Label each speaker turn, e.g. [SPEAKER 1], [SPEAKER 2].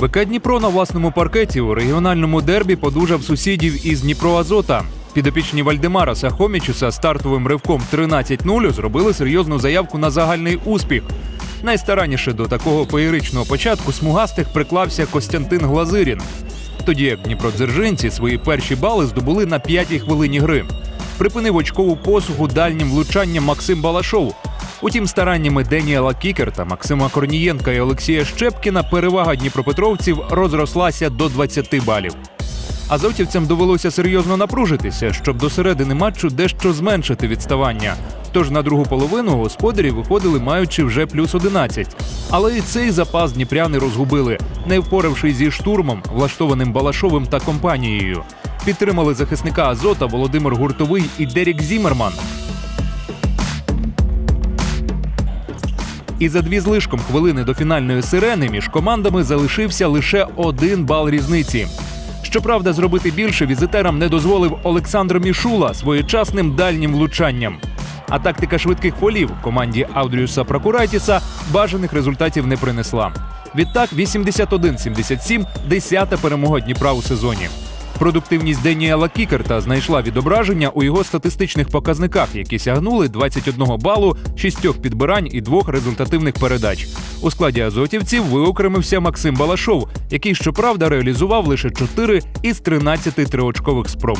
[SPEAKER 1] БК Дніпро на власному паркеті у регіональному дербі подужав сусідів із Дніпроазота. Підопічні Вальдемара Сахомічуса стартовим ривком 13-0 зробили серйозну заявку на загальний успіх. Найстаранніше до такого феєричного початку смугастих приклався Костянтин Глазирін. Тоді як дніпродзержинці свої перші бали здобули на п'ятій хвилині гри. Припинив очкову посуху дальнім влучанням Максим Балашов. Утім, стараннями Деніела Кікерта, Максима Корнієнка і Олексія Щепкіна перевага дніпропетровців розрослася до 20 балів. Азовтівцям довелося серйозно напружитися, щоб до середини матчу дещо зменшити відставання. Тож на другу половину господарі виходили, маючи вже плюс 11. Але і цей запас дніпряни розгубили, не впоравшись зі штурмом, влаштованим Балашовим та компанією. Підтримали захисника Азота Володимир Гуртовий і Дерік Зімерман. І за дві злишком хвилини до фінальної сирени між командами залишився лише один бал різниці. Щоправда, зробити більше візитерам не дозволив Олександр Мішула своєчасним дальнім влучанням. А тактика швидких фолів команді Аудріуса Прокурайтіса бажаних результатів не принесла. Відтак 81-77 – десята перемога Дніпра у сезоні. Продуктивність Деніела Кікерта знайшла відображення у його статистичних показниках, які сягнули 21 балу, 6 підбирань і двох результативних передач. У складі азотівців виокремився Максим Балашов, який щоправда реалізував лише 4 із 13 триочкових спроб.